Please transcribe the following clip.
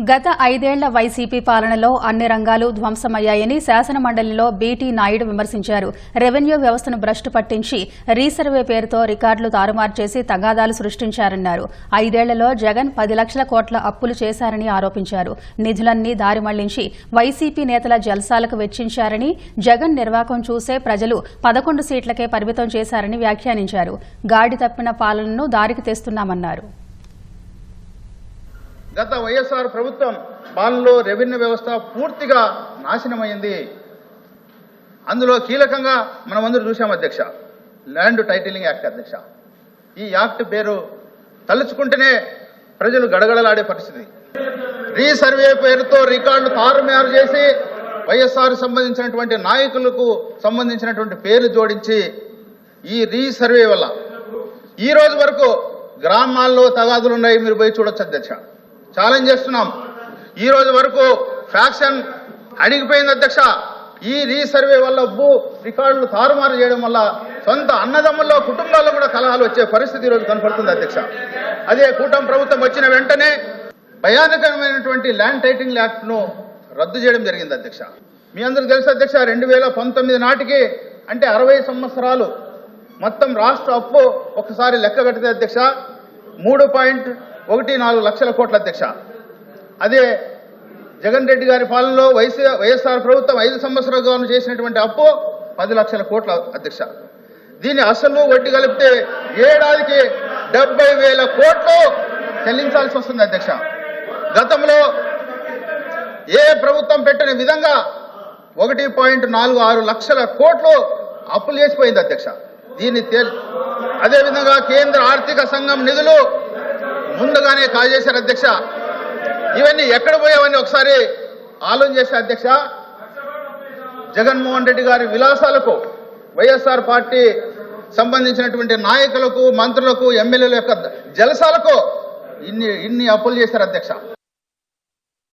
గత ఐదేళ్ళ వైసీపీ పాలనలో అన్ని రంగాలు ధ్వంసమయ్యాయని శాసనమండలిలో బీటీ నాయుడు విమర్శించారు. రెవెన్యూ వ్యవస్థను భ్రష్టు పట్టించి రీసర్వే పేరుతో రికార్డులు తారుమారు చేసి తగాదాలు సృష్టించారన్నారు. ఐదేళ్ళలో జగన్ పది లక్షల కోట్ల అప్పులు చేశారని ఆరోపించారు. నిధులన్నీ దారి మళ్ళించి వైసీపీ నేతల జల్సాలకు వెచ్చించారని జగన్ నిర్వాకం చూసే ప్రజలు పదకొండు సీట్లకే పరిమితం చేశారని వ్యాఖ్యానించారు. గాడి తప్పిన పాలనను దారికి తెస్తున్నామన్నారు. గత వైఎస్ఆర్ ప్రభుత్వం పాలనలో రెవెన్యూ వ్యవస్థ పూర్తిగా నాశనమైంది. అందులో కీలకంగా మనం అందరూ చూసాం అధ్యక్ష. ల్యాండ్ టైటిలింగ్ యాక్ట్ అధ్యక్ష. ఈ యాక్ట్ పేరు తలుచుకుంటేనే ప్రజలు గడగడలాడే పరిస్థితి. రీసర్వే పేరుతో రికార్డులు తారుమారు చేసి వైఎస్ఆర్ సంబంధించినటువంటి నాయకులకు సంబంధించినటువంటి పేరు జోడించి ఈ రీసర్వే వల్ల ఈ రోజు వరకు గ్రామాల్లో తగాదులు ఉన్నాయి మీరు పోయి చూడొచ్చు అధ్యక్ష. ఛాలెంజ్ చేస్తున్నాం. ఈ రోజు వరకు ఫ్యాక్షన్ అణిగిపోయింది అధ్యక్ష. ఈ రీసర్వే వల్ల భూ రికార్డులు తారుమారు చేయడం వల్ల సొంత అన్నదమ్ముల్లో కుటుంబాల్లో కూడా కలహాలు వచ్చే పరిస్థితి ఈరోజు కనపడుతుంది అధ్యక్ష. అదే కూటమి ప్రభుత్వం వచ్చిన వెంటనే భయానకరమైనటువంటి ల్యాండ్ టైటింగ్ యాక్ట్ను రద్దు చేయడం జరిగింది అధ్యక్ష. మీ అందరికి తెలుసు అధ్యక్ష రెండు వేల పంతొమ్మిది నాటికి అంటే అరవై సంవత్సరాలు మొత్తం రాష్ట్ర అప్పు ఒకసారి లెక్క కట్టితే అధ్యక్ష మూడు పాయింట్ ఒకటి నాలుగు లక్షల కోట్ల అధ్యక్ష. అదే జగన్ రెడ్డి గారి పాలనలో వైసీ వైఎస్ఆర్ ప్రభుత్వం ఐదు సంవత్సరాలు చేసినటువంటి అప్పు పది లక్షల కోట్ల అధ్యక్ష. దీని అసలు వడ్డీ కలిపితే ఏడాదికి డెబ్బై వేల కోట్లు చెల్లించాల్సి వస్తుంది అధ్యక్ష. గతంలో ఏ ప్రభుత్వం పెట్టిన విధంగా ఒకటి పాయింట్ నాలుగు ఆరు లక్షల కోట్లు అప్పులు చేసిపోయింది అధ్యక్ష. దీన్ని తేల్ అదేవిధంగా కేంద్ర ఆర్థిక సంఘం నిధులు ముందుగానే కాజేశారు అధ్యక్ష. ఇవన్నీ ఎక్కడ పోయావని ఒకసారి ఆలోచన చేసే అధ్యక్ష. జగన్మోహన్ రెడ్డి గారి విలాసాలకు వైఎస్ఆర్ పార్టీ సంబంధించినటువంటి నాయకులకు మంత్రులకు ఎమ్మెల్యేల యొక్క జలసాలకు ఇన్ని ఇన్ని అప్పులు చేశారు అధ్యక్ష.